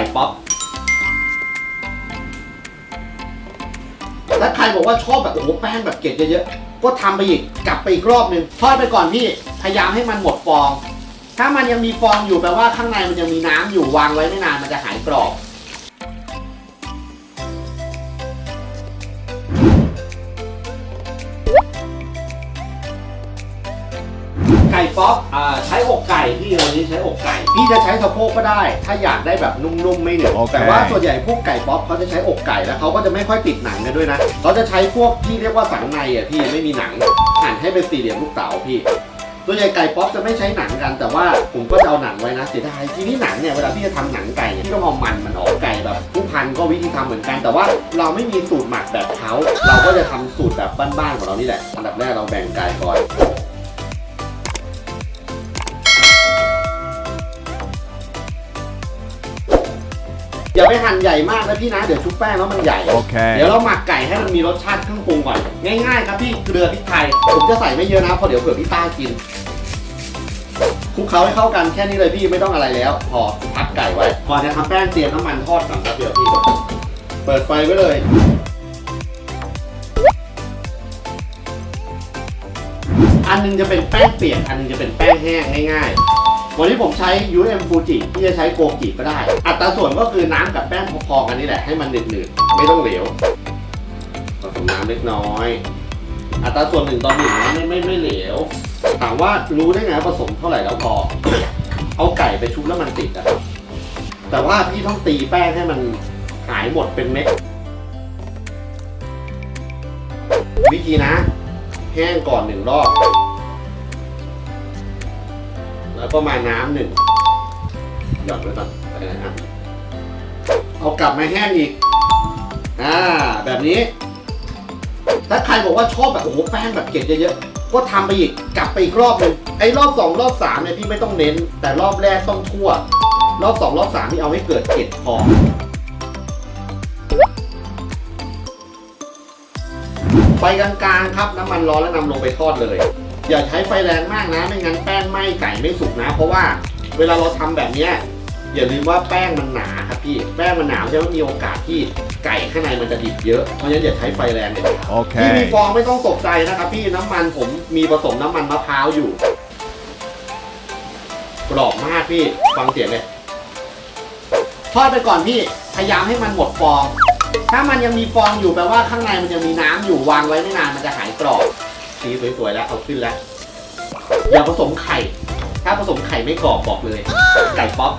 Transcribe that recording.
ก่ป๊อปถ้าใครบอกว่าชอบแบบโอ้โหแป้งแบบเกล็ดเยอะๆ ก็ทำไปอีกกลับไปอีกรอบหนึ่งทอดไปก่อนพี่พยายามให้มันหมดฟอง ถ้ามันยังมีฟองอยู่แปลว่าข้างในมันยังมีน้ำอยู่วางไว้ไม่นานมันจะหายกรอบ ไก่ป๊อปอ่าใช้อกไก่พี่วันนี้ใช้อกไก่ พี่จะใช้สะโพกก็ได้ ถ้าอยากได้แบบนุ่มๆไม่เหนียวโอเค แต่ว่าส่วนใหญ่พวกไก่ป๊อปเขาจะใช้อกไก่แล้วเขาก็จะไม่ค่อยติดหนังกันด้วยนะเขาจะใช้พวกที่เรียกว่าสังในอะพี่ไม่มีหนังหั่นให้เป็นสี่เหลี่ยมลูกเต๋าพี่ส่วนใหญ่ไก่ป๊อปจะไม่ใช้หนังกันแต่ว่าผมก็จะเอาหนังไว้นะเสียดายทีนี้หนังเนี่ยเวลาพี่จะทำหนังไก่เนี่ยพี่ต้องเอามันมันออกไก่แบบผู้พันก็วิธีทำเหมือนกัน แต่ว่าเราไม่มีสูตรหมักแบบเขาเราก็จะทำสูตรแบบบ้านๆของเรานี่แหละอันดับแรกเราแบ่งไก่ก่อน ไปหั่นใหญ่มากนะพี่นะเดี๋ยวชุบแป้งแล้วมันใหญ่ Okay. เดี๋ยวเราหมักไก่ให้มันมีรสชาติเครื่องปรุงก่อนง่ายๆครับพี่เกลือพริกไทยผมจะใส่ไม่เยอะนะเพราะเดี๋ยวเผื่อพี่ต้ากินคลุกเคล้าให้เข้ากันแค่นี้เลยพี่ไม่ต้องอะไรแล้ว พอพักไก่ไว้ก่อนจะทำแป้งเตรียมน้ำมันทอดก่อนครับเดี๋ยวพี่เปิดไฟไว้เลยอันหนึงจะเป็นแป้งเปียก อันหนึงจะเป็นแป้งแห้งง่ายๆ วันนี้ผมใช้ UM Fuji ที่จะใช้โกกิก็ได้ อัตราส่วนก็คือน้ำกับแป้งพอๆกันนี่แหละให้มันหนืดๆไม่ต้องเหลวผสมน้ำเล็กน้อย อัตราส่วนหนึ่งต่อหนึ่งนะไม่ไม่ไม่เหลว ถามว่ารู้ได้ไงผสมเท่าไหร่แล้วพอ เอาไก่ไปชุบแล้วมันติดอะแต่ว่าพี่ต้องตีแป้งให้มันหายหมดเป็นเม็ด วิธีนะ แห้งก่อนหนึ่งรอบ แล้วก็มาน้ำหนึ่งหยอดไว้ก่อนอะไรนะเอากลับมาแห้งอีก อ่า แบบนี้ ถ้าใครบอกว่าชอบแบบโอ้โหแป้งแบบเกล็ดเยอะๆ ก็ทำไปอีก กลับไปอีกรอบหนึ่งไอ้รอบสองรอบสามเนี่ยพี่ไม่ต้องเน้น แต่รอบแรกต้องทั่ว รอบสองรอบสามนี่เอาให้เกิดเกล็ดพอไฟกลางๆครับน้ำมันร้อนแล้วนำลงไปทอดเลย อย่าใช้ไฟแรงมากนะ ไม่งั้นแป้งไหม้ไก่ไม่สุกนะ เพราะว่าเวลาเราทำแบบเนี้ยอย่าลืมว่าแป้งมันหนาครับพี่ แป้งมันหนาจะมีโอกาสที่ไก่ข้างในมันจะดิบเยอะ เพราะฉะนั้นอย่าใช้ไฟแรงเลยที่มี Okay. ฟองไม่ต้องตกใจนะครับพี่น้ำมันผมมีผสมน้ำมันมะพร้าวอยู่ กรอบมากพี่ฟังเสียงเลยทอดไปก่อนพี่พยายามให้มันหมดฟอง ถ้ามันยังมีฟองอยู่แปลว่าข้างในมันยังมีน้ำอยู่วางไว้ไม่นานมันจะหายกรอบ สีสวยๆแล้วเอาขึ้นแล้ว อย่าผสมไข่ ถ้าผสมไข่ไม่กรอบบอกเลย ไก่ป๊อป